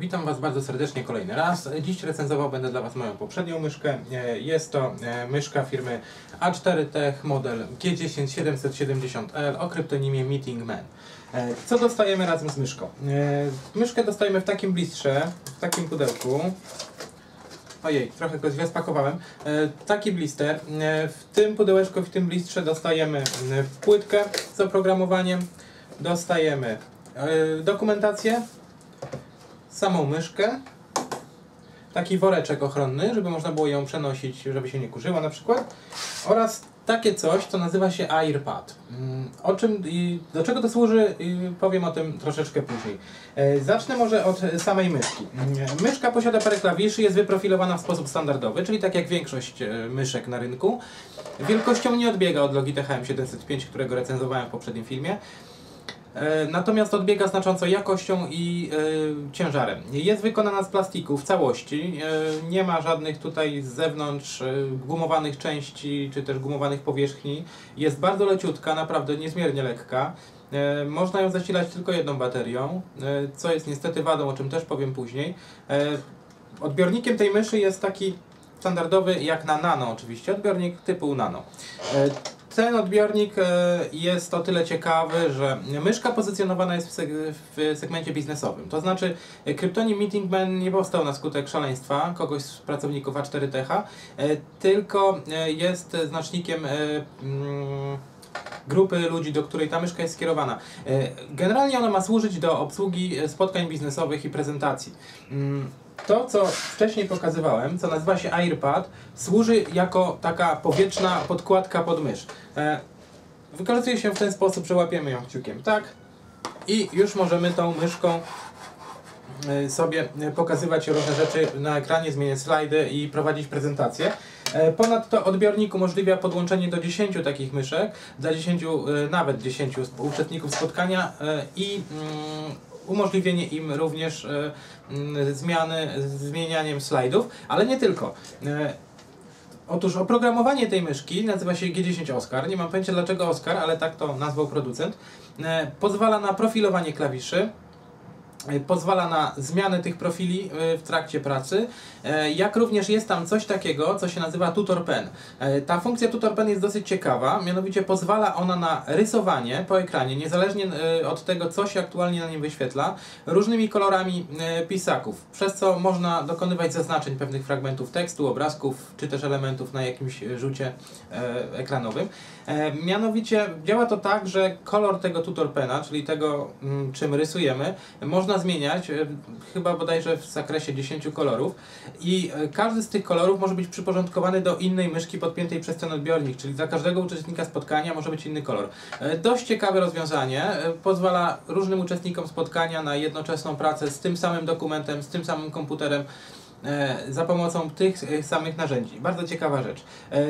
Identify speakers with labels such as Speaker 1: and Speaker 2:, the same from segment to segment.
Speaker 1: Witam Was bardzo serdecznie kolejny raz. Dziś recenzował będę dla Was moją poprzednią myszkę. E, Jest to e, myszka firmy A4 Tech model G10770L o kryptonimie Meeting Man. E, Co dostajemy razem z myszką? Myszkę dostajemy w takim blistrze, w takim pudełku. Ojej, trochę go źle spakowałem. Taki blister. W tym pudełeczku, w tym blistrze dostajemy płytkę z oprogramowaniem. Dostajemy dokumentację, samą myszkę, taki woreczek ochronny, żeby można było ją przenosić, żeby się nie kurzyła na przykład oraz takie coś, co nazywa się AirPad. Mm, O czym i do czego to służy, powiem o tym troszeczkę później. E, Zacznę może od samej myszki. Mm, Myszka posiada parę klawiszy, jest wyprofilowana w sposób standardowy, czyli tak jak większość e, myszek na rynku. Wielkością nie odbiega od Logitech M705, którego recenzowałem w poprzednim filmie. E, Natomiast odbiega znacząco jakością i e, ciężarem. Jest wykonana z plastiku w całości. E, nie ma żadnych tutaj z zewnątrz e, gumowanych części czy też gumowanych powierzchni. Jest bardzo leciutka, naprawdę niezmiernie lekka. Można ją zasilać tylko jedną baterią, co jest niestety wadą, o czym też powiem później. Odbiornikiem tej myszy jest taki standardowy, jak na nano oczywiście, odbiornik typu nano. Ten odbiornik e, jest o tyle ciekawy, że myszka pozycjonowana jest w, seg- w segmencie biznesowym. To znaczy, e, Kryptonim Meeting Man nie powstał na skutek szaleństwa kogoś z pracowników A4Techa, e, tylko jest znacznikiem mm, grupy ludzi, do której ta myszka jest skierowana. Generalnie ona ma służyć do obsługi spotkań biznesowych i prezentacji. To, co wcześniej pokazywałem, co nazywa się AirPad, służy jako taka powietrzna podkładka pod mysz. E, Wykorzystuje się w ten sposób, że łapiemy ją kciukiem, tak? I już możemy tą myszką e, sobie pokazywać różne rzeczy na ekranie, zmieniać slajdy i prowadzić prezentację. E, Ponadto odbiornik umożliwia podłączenie do 10 takich myszek, dla 10, e, nawet 10 sp- uczestników spotkania i mm, umożliwienie im również e, mm, zmiany, zmienianiem slajdów, ale nie tylko. E, Otóż oprogramowanie tej myszki nazywa się G10 Oscar. Nie mam pojęcia dlaczego Oscar, ale tak to nazwał producent. E, Pozwala na profilowanie klawiszy, pozwala na zmianę tych profili e, w trakcie pracy, e, jak również jest tam coś takiego, co się nazywa Tutor Pen. E, Ta funkcja Tutor Pen jest dosyć ciekawa, mianowicie pozwala ona na rysowanie po ekranie, niezależnie e, od tego, co się aktualnie na nim wyświetla, różnymi kolorami e, pisaków, przez co można dokonywać zaznaczeń pewnych fragmentów tekstu, obrazków, czy też elementów na jakimś e, rzucie e, ekranowym. E, Mianowicie działa to tak, że kolor tego Tutor Pena, czyli tego, mm, czym rysujemy, można zmieniać, e, chyba bodajże w zakresie 10 kolorów i e, każdy z tych kolorów może być przyporządkowany do innej myszki podpiętej przez ten odbiornik, czyli dla każdego uczestnika spotkania może być inny kolor. E, Dość ciekawe rozwiązanie, pozwala różnym uczestnikom spotkania na jednoczesną pracę z tym samym dokumentem, z tym samym komputerem, za pomocą tych samych narzędzi. Bardzo ciekawa rzecz.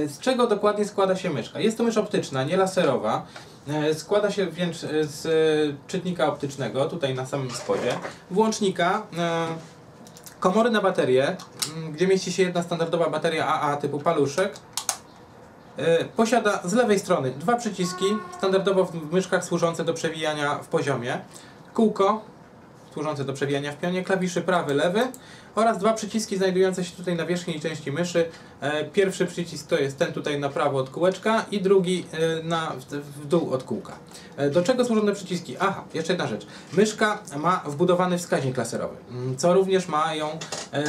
Speaker 1: Z czego dokładnie składa się myszka? Jest to mysz optyczna, nie laserowa. E, Składa się więc e, z e, czytnika optycznego, tutaj na samym spodzie, włącznika, komory na baterię, gdzie mieści się jedna standardowa bateria AA typu paluszek. Posiada z lewej strony dwa przyciski, standardowo w myszkach służące do przewijania w poziomie, kółko, służące do przewijania w pionie, klawiszy prawy, lewy oraz dwa przyciski znajdujące się tutaj na wierzchniej części myszy. E, Pierwszy przycisk to jest ten tutaj na prawo od kółeczka i drugi e, na, w, dół od kółka. E, Do czego służą te przyciski? Aha, jeszcze jedna rzecz. Myszka ma wbudowany wskaźnik laserowy, mm, co również ma ją mm,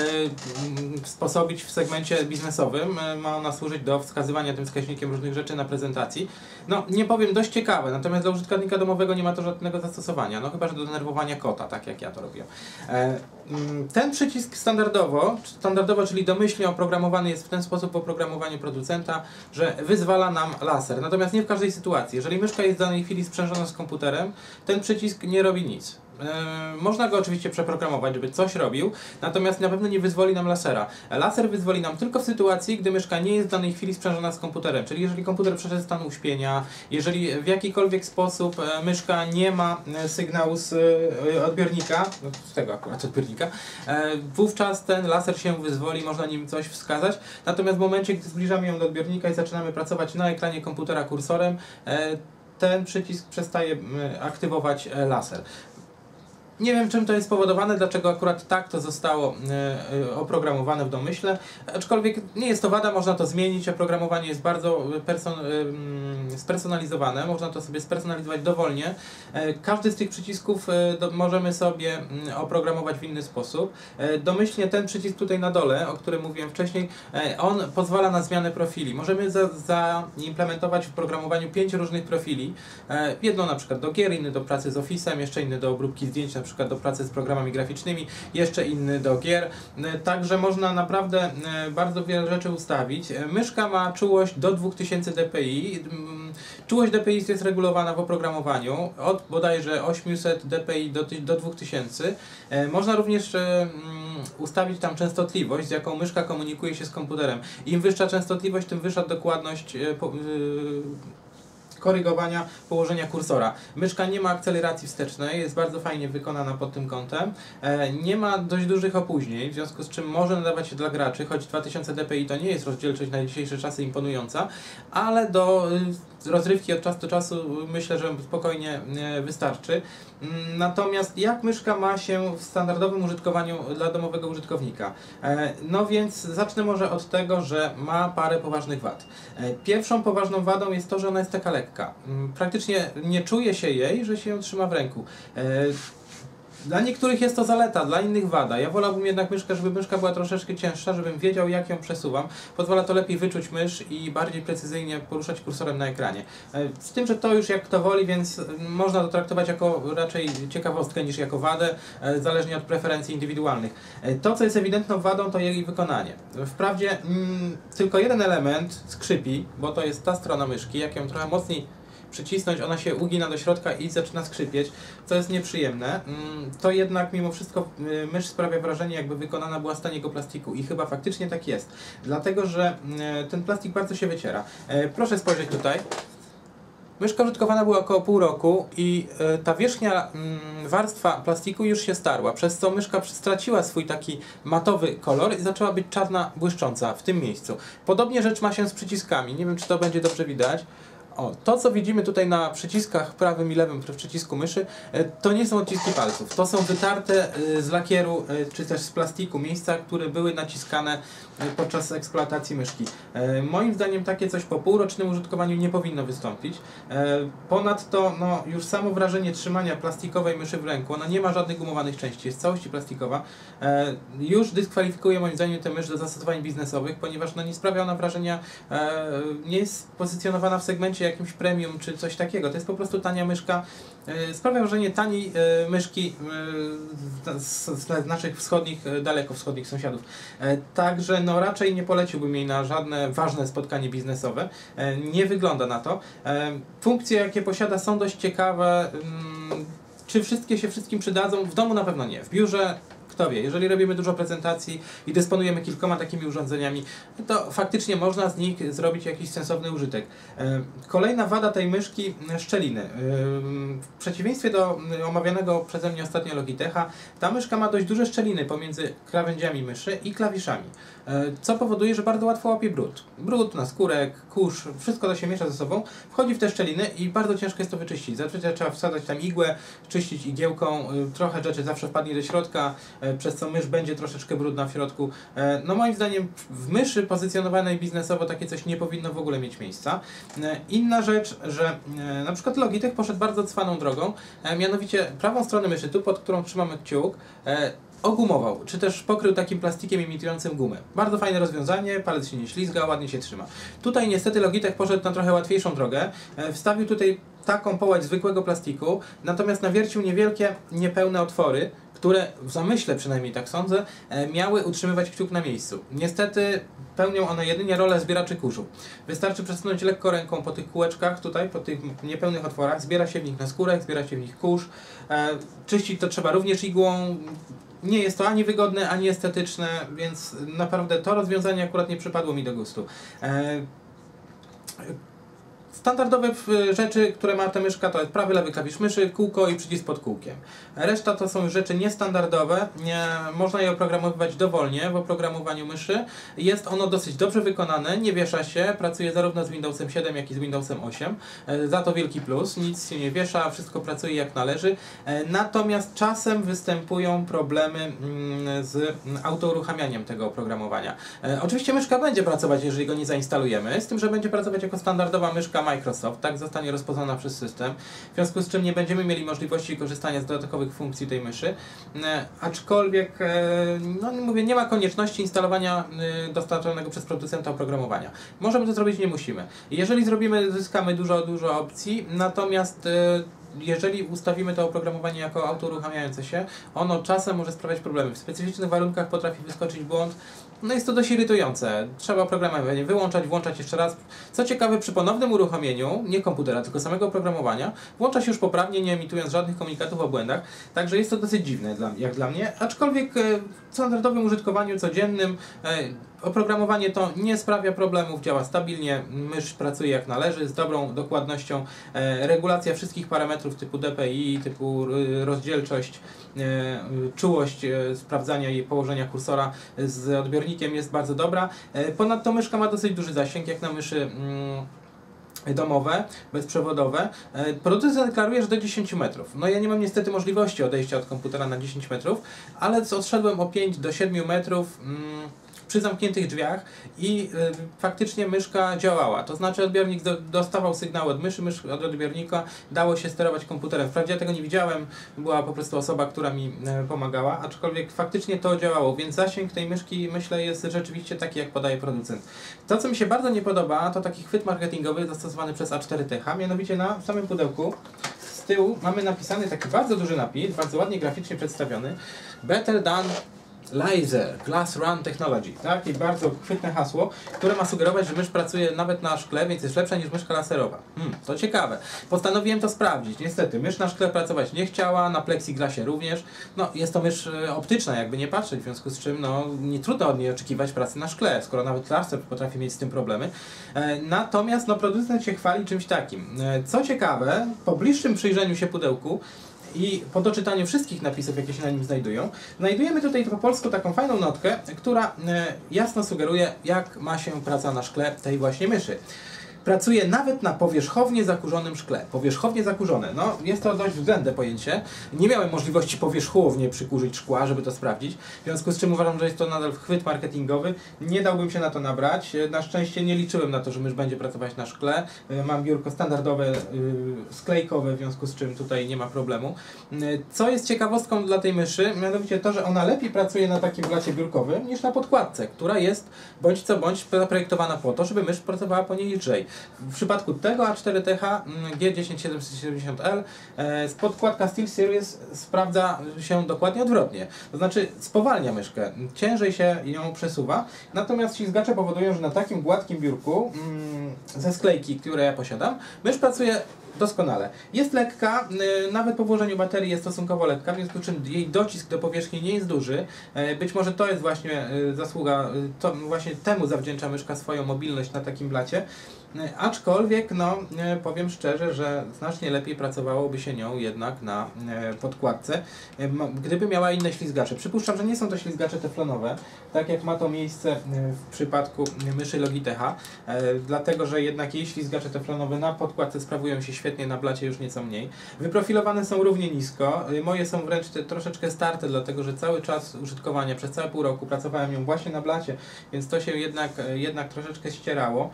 Speaker 1: sposobić w segmencie biznesowym. Ma ona służyć do wskazywania tym wskaźnikiem różnych rzeczy na prezentacji. No, nie powiem, dość ciekawe, natomiast dla użytkownika domowego nie ma to żadnego zastosowania, no chyba, że do denerwowania kota, tak jak ja to robiłem. E, mm, Ten przycisk standardowo, standardowo, czyli domyślnie oprogramowany jest w ten sposób w oprogramowaniu producenta, że wyzwala nam laser. Natomiast nie w każdej sytuacji. Jeżeli myszka jest w danej chwili sprzężona z komputerem, ten przycisk nie robi nic. E, Można go oczywiście przeprogramować, żeby coś robił, natomiast na pewno nie wyzwoli nam lasera. Laser wyzwoli nam tylko w sytuacji, gdy myszka nie jest w danej chwili sprzężona z komputerem, czyli jeżeli komputer przeszedł stan uśpienia, jeżeli w jakikolwiek sposób e, myszka nie ma e, sygnału z odbiornika, no, z tego akurat odbiornika, wówczas ten laser się wyzwoli, można nim coś wskazać, natomiast w momencie, gdy zbliżamy ją do odbiornika i zaczynamy pracować na ekranie komputera kursorem, ten przycisk przestaje aktywować laser. Nie wiem, czym to jest spowodowane, dlaczego akurat tak to zostało e, e, oprogramowane w domyśle, aczkolwiek nie jest to wada, można to zmienić. Oprogramowanie jest bardzo person, e, mm, spersonalizowane, można to sobie spersonalizować dowolnie. Każdy z tych przycisków możemy sobie oprogramować w inny sposób. Domyślnie ten przycisk tutaj na dole, o którym mówiłem wcześniej, on pozwala na zmianę profili. Możemy za, zaimplementować w programowaniu pięć różnych profili. Jedno na przykład do gier, inny do pracy z Office'em, jeszcze inny do obróbki zdjęć, na przykład do pracy z programami graficznymi, jeszcze inny do gier. E, Także można naprawdę e, bardzo wiele rzeczy ustawić. E, Myszka ma czułość do 2000 dpi. Mm, Czułość dpi jest regulowana w oprogramowaniu od bodajże 800 dpi do, do 2000. E, Można również mm, ustawić tam częstotliwość, z jaką myszka komunikuje się z komputerem. Im wyższa częstotliwość, tym wyższa dokładność korygowania położenia kursora. Myszka nie ma akceleracji wstecznej, jest bardzo fajnie wykonana pod tym kątem. E, nie ma dość dużych opóźnień, w związku z czym może nadawać się dla graczy, choć 2000 dpi to nie jest rozdzielczość na dzisiejsze czasy imponująca, ale do y, rozrywki od czasu do czasu myślę, że spokojnie e, wystarczy. Mm, Natomiast jak myszka ma się w standardowym użytkowaniu dla domowego użytkownika? E, No więc zacznę może od tego, że ma parę poważnych wad. Pierwszą poważną wadą jest to, że ona jest taka lekka. Mm, Praktycznie nie czuje się jej, że się ją trzyma w ręku. Dla niektórych jest to zaleta, dla innych wada. Ja wolałbym jednak myszkę, żeby myszka była troszeczkę cięższa, żebym wiedział jak ją przesuwam. Pozwala to lepiej wyczuć mysz i bardziej precyzyjnie poruszać kursorem na ekranie. E, Z tym, że to już jak kto woli, więc mm, można to traktować jako raczej ciekawostkę niż jako wadę, e, zależnie od preferencji indywidualnych. E, To, co jest ewidentną wadą, to jej wykonanie. Wprawdzie mm, tylko jeden element skrzypi, bo to jest ta strona myszki, jak ją trochę mocniej przycisnąć, ona się ugina do środka i zaczyna skrzypieć, co jest nieprzyjemne. Mm, To jednak mimo wszystko y, mysz sprawia wrażenie, jakby wykonana była z taniego plastiku i chyba faktycznie tak jest. Dlatego, że y, ten plastik bardzo się wyciera. E, Proszę spojrzeć tutaj. Myszka użytkowana była około pół roku i e, ta wierzchnia mm, warstwa plastiku już się starła, przez co myszka straciła swój taki matowy kolor i zaczęła być czarna, błyszcząca w tym miejscu. Podobnie rzecz ma się z przyciskami. Nie wiem, czy to będzie dobrze widać. O, to co widzimy tutaj na przyciskach prawym i lewym przy przycisku myszy, e, to nie są odciski palców. To są wytarte e, z lakieru e, czy też z plastiku miejsca, które były naciskane podczas eksploatacji myszki. Moim zdaniem takie coś po półrocznym użytkowaniu nie powinno wystąpić. Ponadto no, już samo wrażenie trzymania plastikowej myszy w ręku, ona nie ma żadnych gumowanych części, jest w całości plastikowa, już dyskwalifikuje moim zdaniem tę mysz do zastosowań biznesowych, ponieważ no, nie sprawia ona wrażenia, nie jest pozycjonowana w segmencie jakimś premium czy coś takiego. To jest po prostu tania myszka. E, Sprawia wrażenie taniej myszki e, z, naszych wschodnich, e, daleko wschodnich sąsiadów. Także no, raczej nie poleciłbym jej na żadne ważne spotkanie biznesowe. Nie wygląda na to. Funkcje, jakie posiada, są dość ciekawe. Mm, Czy wszystkie się wszystkim przydadzą? W domu na pewno nie. W biurze kto wie, jeżeli robimy dużo prezentacji i dysponujemy kilkoma takimi urządzeniami, to faktycznie można z nich zrobić jakiś sensowny użytek. E, Kolejna wada tej myszki, e, szczeliny. E, W przeciwieństwie do omawianego przeze mnie ostatnio Logitecha, ta myszka ma dość duże szczeliny pomiędzy krawędziami myszy i klawiszami, co powoduje, że bardzo łatwo łapie brud. Brud, naskórek, kurz, wszystko to się miesza ze sobą, wchodzi w te szczeliny i bardzo ciężko jest to wyczyścić. Zazwyczaj trzeba wsadzać tam igłę, czyścić igiełką, y, trochę rzeczy zawsze wpadnie do środka, e, przez co mysz będzie troszeczkę brudna w środku. E, No moim zdaniem w myszy pozycjonowanej biznesowo takie coś nie powinno w ogóle mieć miejsca. E, Inna rzecz, że e, na przykład Logitech poszedł bardzo cwaną drogą, e, mianowicie prawą stronę myszy, tu pod którą trzymamy kciuk, e, ogumował, czy też pokrył takim plastikiem imitującym gumę. Bardzo fajne rozwiązanie, palec się nie ślizga, ładnie się trzyma. Tutaj niestety Logitech poszedł na trochę łatwiejszą drogę, e, wstawił tutaj taką połać zwykłego plastiku, natomiast nawiercił niewielkie, niepełne otwory, które w zamyśle przynajmniej tak sądzę, e, miały utrzymywać kciuk na miejscu. Niestety pełnią one jedynie rolę zbieraczy kurzu. Wystarczy przesunąć lekko ręką po tych kółeczkach, tutaj, po tych niepełnych otworach, zbiera się w nich naskórek, zbiera się w nich kurz. E, czyścić to trzeba również igłą. Nie jest to ani wygodne, ani estetyczne, więc naprawdę to rozwiązanie akurat nie przypadło mi do gustu. E, Standardowe w- rzeczy, które ma ta myszka, to jest prawy, lewy klawisz myszy, kółko i przycisk pod kółkiem. Reszta to są rzeczy niestandardowe, nie, można je oprogramowywać dowolnie w oprogramowaniu myszy. Jest ono dosyć dobrze wykonane, nie wiesza się, pracuje zarówno z Windowsem 7, jak i z Windowsem 8. E, Za to wielki plus, nic się nie wiesza, wszystko pracuje jak należy. E, Natomiast czasem występują problemy mm, z mm, autouruchamianiem tego oprogramowania. E, Oczywiście myszka będzie pracować, jeżeli go nie zainstalujemy, z tym, że będzie pracować jako standardowa myszka Microsoft, tak zostanie rozpoznana przez system, w związku z czym nie będziemy mieli możliwości korzystania z dodatkowych funkcji tej myszy, E, aczkolwiek, e, no mówię, nie ma konieczności instalowania e, dostarczonego przez producenta oprogramowania. Możemy to zrobić, nie musimy. Jeżeli zrobimy, zyskamy dużo, dużo opcji, natomiast jeżeli ustawimy to oprogramowanie jako autouruchamiające się, ono czasem może sprawiać problemy. W specyficznych warunkach potrafi wyskoczyć błąd. No jest to dość irytujące. Trzeba oprogramowanie wyłączać, włączać jeszcze raz. Co ciekawe, przy ponownym uruchomieniu, nie komputera, tylko samego oprogramowania, włącza się już poprawnie, nie emitując żadnych komunikatów o błędach. Także jest to dosyć dziwne dla, jak dla mnie. Aczkolwiek e, w standardowym użytkowaniu codziennym e, oprogramowanie to nie sprawia problemów, działa stabilnie, mysz pracuje jak należy, z dobrą dokładnością. E, regulacja wszystkich parametrów typu DPI, typu y, rozdzielczość, e, czułość e, sprawdzania jej położenia kursora z odbiornikiem jest bardzo dobra. Ponadto myszka ma dosyć duży zasięg, jak na myszy mm, domowe, bezprzewodowe. Producent deklaruje, że do 10 metrów. No ja nie mam niestety możliwości odejścia od komputera na 10 metrów, ale odszedłem o 5 do 7 metrów mm, przy zamkniętych drzwiach i y, faktycznie myszka działała. To znaczy odbiornik do, dostawał sygnał od myszy, mysz od odbiornika, dało się sterować komputerem. Wprawdzie ja tego nie widziałem, była po prostu osoba, która mi e, pomagała, aczkolwiek faktycznie to działało, więc zasięg tej myszki myślę jest rzeczywiście taki, jak podaje producent. To, co mi się bardzo nie podoba, to taki chwyt marketingowy zastosowany przez A4TH, mianowicie na samym pudełku z tyłu mamy napisany taki bardzo duży napis, bardzo ładnie graficznie przedstawiony. Better than Laser, Glass Run Technology. Takie bardzo chwytne hasło, które ma sugerować, że mysz pracuje nawet na szkle, więc jest lepsza niż myszka laserowa. Hmm, to ciekawe. Postanowiłem to sprawdzić. Niestety, mysz na szkle pracować nie chciała, na plexiglasie również. No, jest to mysz e, optyczna, jakby nie patrzeć, w związku z czym no, nie trudno od niej oczekiwać pracy na szkle, skoro nawet laser potrafi mieć z tym problemy. E, natomiast no, producent się chwali czymś takim. E, co ciekawe, po bliższym przyjrzeniu się pudełku, i po doczytaniu wszystkich napisów, jakie się na nim znajdują, znajdujemy tutaj po polsku taką fajną notkę, która e, jasno sugeruje, jak ma się praca na szkle tej właśnie myszy. Pracuje nawet na powierzchownie zakurzonym szkle. Powierzchownie zakurzone. No, jest to dość względne pojęcie. Nie miałem możliwości powierzchownie przykurzyć szkła, żeby to sprawdzić. W związku z czym uważam, że jest to nadal chwyt marketingowy. Nie dałbym się na to nabrać. E, Na szczęście nie liczyłem na to, że mysz będzie pracować na szkle. E, Mam biurko standardowe, y, sklejkowe, w związku z czym tutaj nie ma problemu. E, Co jest ciekawostką dla tej myszy, mianowicie to, że ona lepiej pracuje na takim blacie biurkowym niż na podkładce, która jest bądź co bądź zaprojektowana po to, żeby mysz pracowała po niej lżej. W przypadku tego A4TH mm, G10770L e, podkładka SteelSeries sprawdza się dokładnie odwrotnie. To znaczy spowalnia myszkę, ciężej się ją przesuwa, natomiast ślizgacze powodują, że na takim gładkim biurku mm, ze sklejki, które ja posiadam, mysz pracuje doskonale. Jest lekka, y, nawet po włożeniu baterii jest stosunkowo lekka, w związku z czym jej docisk do powierzchni nie jest duży. E, Być może to jest właśnie y, zasługa, y, to właśnie temu zawdzięcza myszka swoją mobilność na takim blacie. E, Aczkolwiek, no, e, powiem szczerze, że znacznie lepiej pracowałoby się nią jednak na e, podkładce, gdyby miała inne ślizgacze. Przypuszczam, że nie są to ślizgacze teflonowe, tak jak ma to miejsce w przypadku myszy Logitecha, dlatego że jednak jej ślizgacze teflonowe na podkładce sprawują się świetnie, na blacie już nieco mniej. Wyprofilowane są równie nisko, moje są wręcz te, troszeczkę starte, dlatego że cały czas użytkowania, przez całe pół roku pracowałem ją właśnie na blacie, więc to się jednak, jednak troszeczkę ścierało.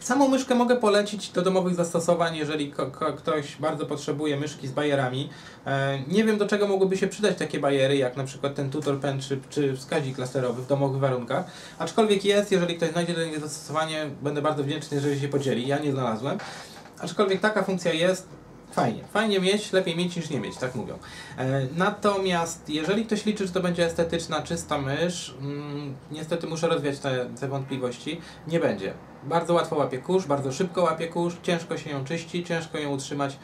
Speaker 1: Samą myszkę mogę polecić do domowych zastosowań, jeżeli ktoś bardzo potrzebuje myszki z bajerami. E, nie wiem do czego mogłyby się przydać takie bajery, jak na przykład ten tutor pen czy, czy wskaźnik laserowy w domowych warunkach. Aczkolwiek jest, jeżeli ktoś znajdzie do niego zastosowanie, będę bardzo wdzięczny, jeżeli się podzieli. Ja nie znalazłem. Aczkolwiek taka funkcja jest, Fajnie, fajnie mieć, lepiej mieć niż nie mieć, tak mówią. E, natomiast jeżeli ktoś liczy, że to będzie estetyczna, czysta mysz, mm, niestety muszę rozwiać te, te wątpliwości, nie będzie. Bardzo łatwo łapie kurz, bardzo szybko łapie kurz, ciężko się ją czyści, ciężko ją utrzymać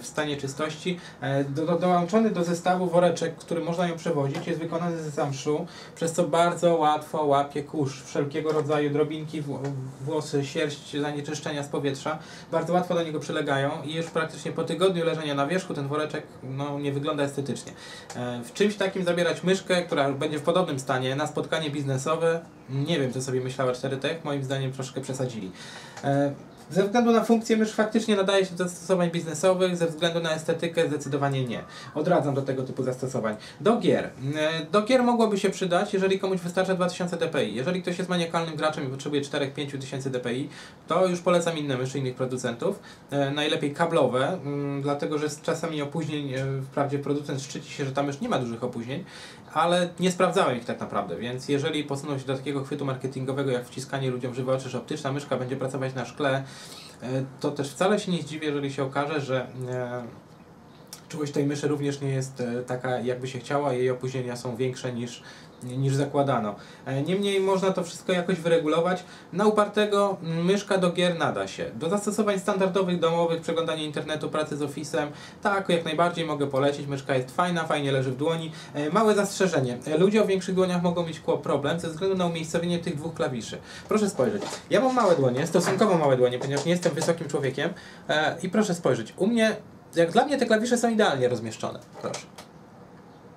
Speaker 1: w stanie czystości. E, do, do, dołączony do zestawu woreczek, który można ją przewozić, jest wykonany ze zamszu, przez co bardzo łatwo łapie kurz, wszelkiego rodzaju drobinki, włosy, sierść, zanieczyszczenia z powietrza. Bardzo łatwo do niego przylegają i już praktycznie po tygodniu leżenia na wierzchu ten woreczek no, nie wygląda estetycznie. E, w czymś takim zabierać myszkę, która będzie w podobnym stanie na spotkanie biznesowe, nie wiem co sobie myślała 4Tech, moim zdaniem troszkę przesadzili. Ze względu na funkcję mysz faktycznie nadaje się do zastosowań biznesowych, ze względu na estetykę zdecydowanie nie. Odradzam do tego typu zastosowań. Do gier. E, do gier mogłoby się przydać, jeżeli komuś wystarcza 2000 dpi. Jeżeli ktoś jest maniakalnym graczem i potrzebuje 4-5 tysięcy dpi, to już polecam inne myszy innych producentów. E, najlepiej kablowe, mm, dlatego że z czasami opóźnień, e, wprawdzie producent szczyci się, że tam już nie ma dużych opóźnień, ale nie sprawdzałem ich tak naprawdę, więc jeżeli posuną się do takiego chwytu marketingowego jak wciskanie ludziom w oczy, że optyczna myszka będzie pracować na szkle, e, to też wcale się nie zdziwię, jeżeli się okaże, że e, czułość tej myszy również nie jest e, taka, jakby się chciała, jej opóźnienia są większe niż niż zakładano. E, niemniej można to wszystko jakoś wyregulować. Na upartego myszka do gier nada się. Do zastosowań standardowych, domowych, przeglądania internetu, pracy z Office'em, tak, jak najbardziej mogę polecić. Myszka jest fajna, fajnie leży w dłoni. E, małe zastrzeżenie. E, ludzie o większych dłoniach mogą mieć problem ze względu na umiejscowienie tych dwóch klawiszy. Proszę spojrzeć. Ja mam małe dłonie, stosunkowo małe dłonie, ponieważ nie jestem wysokim człowiekiem i proszę spojrzeć. U mnie, jak dla mnie te klawisze są idealnie rozmieszczone. Proszę.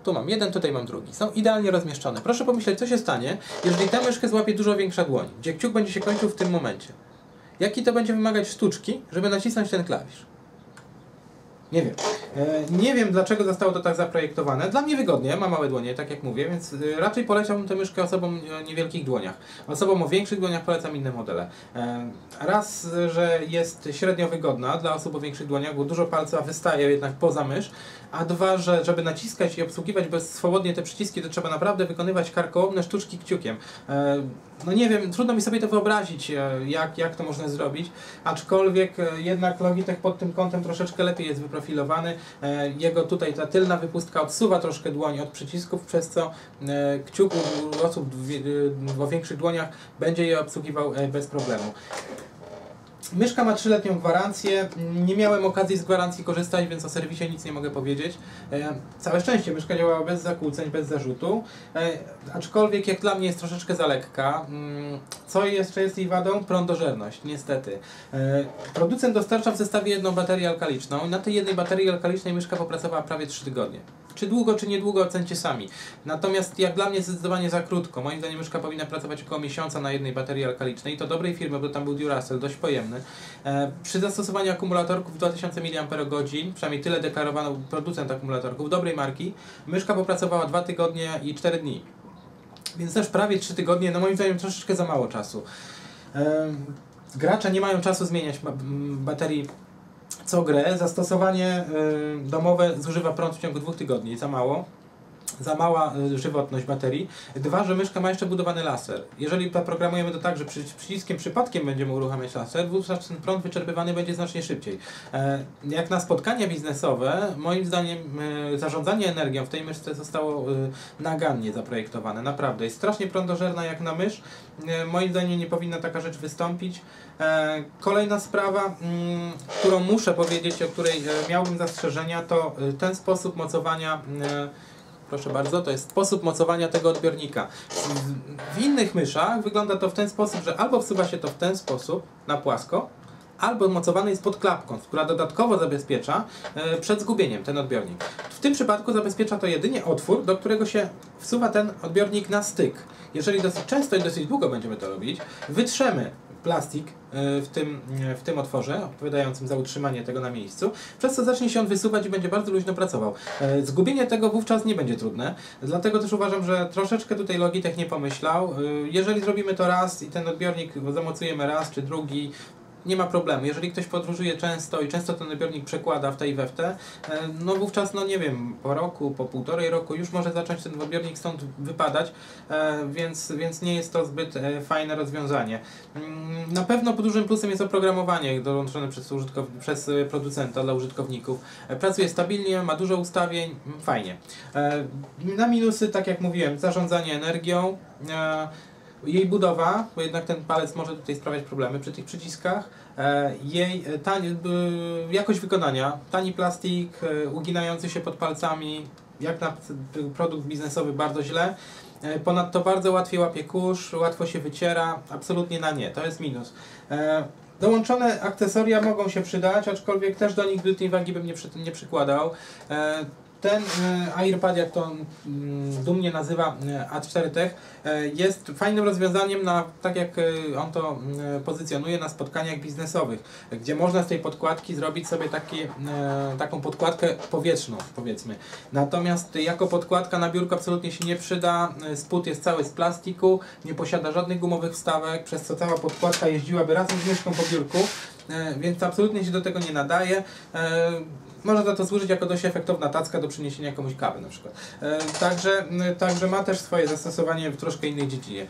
Speaker 1: Tu mam jeden, tutaj mam drugi. Są idealnie rozmieszczone. Proszę pomyśleć, co się stanie, jeżeli tę myszkę złapie dużo większa dłoń, gdzie kciuk będzie się kończył w tym momencie. Jaki to będzie wymagać sztuczki, żeby nacisnąć ten klawisz? Nie wiem. E, nie wiem, dlaczego zostało to tak zaprojektowane. Dla mnie wygodnie, mam małe dłonie, tak jak mówię, więc e, raczej polecałbym tę myszkę osobom o niewielkich dłoniach. Osobom o większych dłoniach polecam inne modele. E, raz, że jest średnio wygodna dla osób o większych dłoniach, bo dużo palca wystaje jednak poza mysz, a dwa, że żeby naciskać i obsługiwać bez swobodnie te przyciski, to trzeba naprawdę wykonywać karkołomne sztuczki kciukiem. No nie wiem, trudno mi sobie to wyobrazić, jak, jak to można zrobić, aczkolwiek jednak Logitech pod tym kątem troszeczkę lepiej jest wyprofilowany. E, jego tutaj ta tylna wypustka odsuwa troszkę dłoń od przycisków, przez co e, kciuk u osób o większych dłoniach będzie je obsługiwał e, bez problemu. Myszka ma 3-letnią gwarancję. Nie miałem okazji z gwarancji korzystać, więc o serwisie nic nie mogę powiedzieć. E, całe szczęście, myszka działała bez zakłóceń, bez zarzutu. E, aczkolwiek jak dla mnie jest troszeczkę za lekka. Mm, co jeszcze jest jej wadą? Prądożerność, niestety. E, producent dostarcza w zestawie jedną baterię alkaliczną na tej jednej baterii alkalicznej myszka popracowała prawie 3 tygodnie. Czy długo, czy niedługo ocencie sami. Natomiast jak dla mnie zdecydowanie za krótko. Moim zdaniem myszka powinna pracować około miesiąca na jednej baterii alkalicznej. To dobrej firmy, bo tam był Duracell, dość pojemny. E, przy zastosowaniu akumulatorków 2000 mAh, przynajmniej tyle deklarowano producent akumulatorków, dobrej marki, myszka popracowała 2 tygodnie i 4 dni. Więc też prawie 3 tygodnie, no moim zdaniem troszeczkę za mało czasu. E, gracze nie mają czasu zmieniać baterii co grę. Zastosowanie y, domowe zużywa prąd w ciągu dwóch tygodni, za mało za mała y, żywotność baterii. Dwa, że myszka ma jeszcze budowany laser. Jeżeli programujemy to tak, że przy, przyciskiem przypadkiem będziemy uruchamiać laser, wówczas ten prąd wyczerpywany będzie znacznie szybciej. E, jak na spotkania biznesowe, moim zdaniem e, zarządzanie energią w tej myszce zostało e, nagannie zaprojektowane. Naprawdę. Jest strasznie prądożerna jak na mysz. Moim zdaniem nie powinna taka rzecz wystąpić. Kolejna sprawa, mm, którą muszę powiedzieć, o której miałbym zastrzeżenia, to ten sposób mocowania Proszę bardzo, to jest sposób mocowania tego odbiornika. W innych myszach wygląda to w ten sposób, że albo wsuwa się to w ten sposób, na płasko, albo mocowany jest pod klapką, która dodatkowo zabezpiecza e, przed zgubieniem ten odbiornik. W tym przypadku zabezpiecza to jedynie otwór, do którego się wsuwa ten odbiornik na styk. Jeżeli dosyć często i dosyć długo będziemy to robić, wytrzemy plastik e, w tym, e, w tym otworze, odpowiadającym za utrzymanie tego na miejscu, przez co zacznie się on wysuwać i będzie bardzo luźno pracował. E, zgubienie tego wówczas nie będzie trudne, dlatego też uważam, że troszeczkę tutaj Logitech nie pomyślał. Jeżeli zrobimy to raz i ten odbiornik zamocujemy raz czy drugi, nie ma problemu. Jeżeli ktoś podróżuje często i często ten odbiornik przekłada w tej we w te, no wówczas, no nie wiem, po roku, po półtorej roku już może zacząć ten odbiornik stąd wypadać, e, więc, więc nie jest to zbyt e, fajne rozwiązanie. Mm, na pewno dużym plusem jest oprogramowanie dołączone przez, przez e, producenta dla użytkowników. Pracuje stabilnie, ma dużo ustawień, fajnie. Na minusy, tak jak mówiłem, zarządzanie energią, Jej budowa, bo jednak ten palec może tutaj sprawiać problemy przy tych przyciskach. E, jej e, tani, e, jakość wykonania, tani plastik, uginający się pod palcami, jak na produkt biznesowy bardzo źle. Ponadto bardzo łatwiej łapie kurz, łatwo się wyciera, absolutnie na nie, to jest minus. Dołączone akcesoria mogą się przydać, aczkolwiek też do nich zbytniej wagi bym nie, przy, nie przykładał. Ten e, AirPad, jak to mm, dumnie nazywa e, A4 Tech, e, jest fajnym rozwiązaniem na, tak jak on to mm, pozycjonuje, na spotkaniach biznesowych, gdzie można z tej podkładki zrobić sobie taki, taką podkładkę powietrzną, powiedzmy. Natomiast jako podkładka na biurko absolutnie się nie przyda. Spód jest cały z plastiku, nie posiada żadnych gumowych wstawek, przez co cała podkładka jeździłaby razem z myszką po biurku, więc absolutnie się do tego nie nadaje. E, Może za to służyć jako dość efektowna tacka do przyniesienia komuś kawy na przykład. E, Także, także ma też swoje zastosowanie w troszkę innej dziedzinie.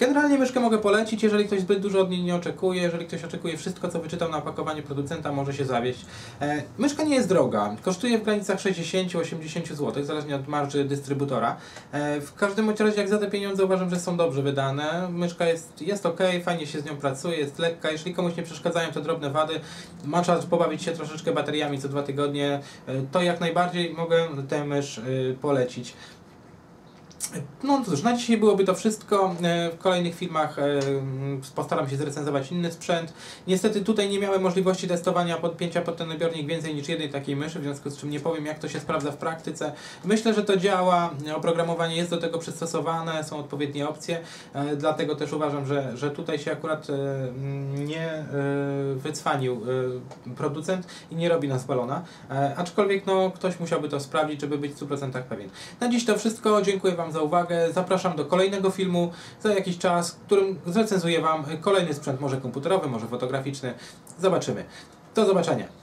Speaker 1: Generalnie myszkę mogę polecić, jeżeli ktoś zbyt dużo od niej nie oczekuje, jeżeli ktoś oczekuje wszystko, co wyczytał na opakowaniu producenta, może się zawieść. E, myszka nie jest droga, kosztuje w granicach 60-80 zł, zależnie od marży dystrybutora. E, w każdym razie, jak za te pieniądze uważam, że są dobrze wydane. Myszka jest, jest ok, fajnie się z nią pracuje, jest lekka. Jeżeli komuś nie przeszkadzają te drobne wady, ma czas pobawić się troszeczkę bateriami co dwa tygodnie, e, to jak najbardziej mogę tę mysz e, polecić. No cóż, na dzisiaj byłoby to wszystko. E, W kolejnych filmach e, postaram się zrecenzować inny sprzęt. Niestety tutaj nie miałem możliwości testowania podpięcia pod ten odbiornik więcej niż jednej takiej myszy, w związku z czym nie powiem jak to się sprawdza w praktyce. Myślę, że to działa, oprogramowanie jest do tego przystosowane, są odpowiednie opcje, e, dlatego też uważam, że, że tutaj się akurat nie wycwanił producent i nie robi nas balona. Aczkolwiek no, ktoś musiałby to sprawdzić, żeby być w 100% pewien. Na dziś to wszystko. Dziękuję Za uwagę. Zapraszam do kolejnego filmu za jakiś czas, w którym zrecenzuję Wam kolejny sprzęt, może komputerowy, może fotograficzny. Zobaczymy. Do zobaczenia.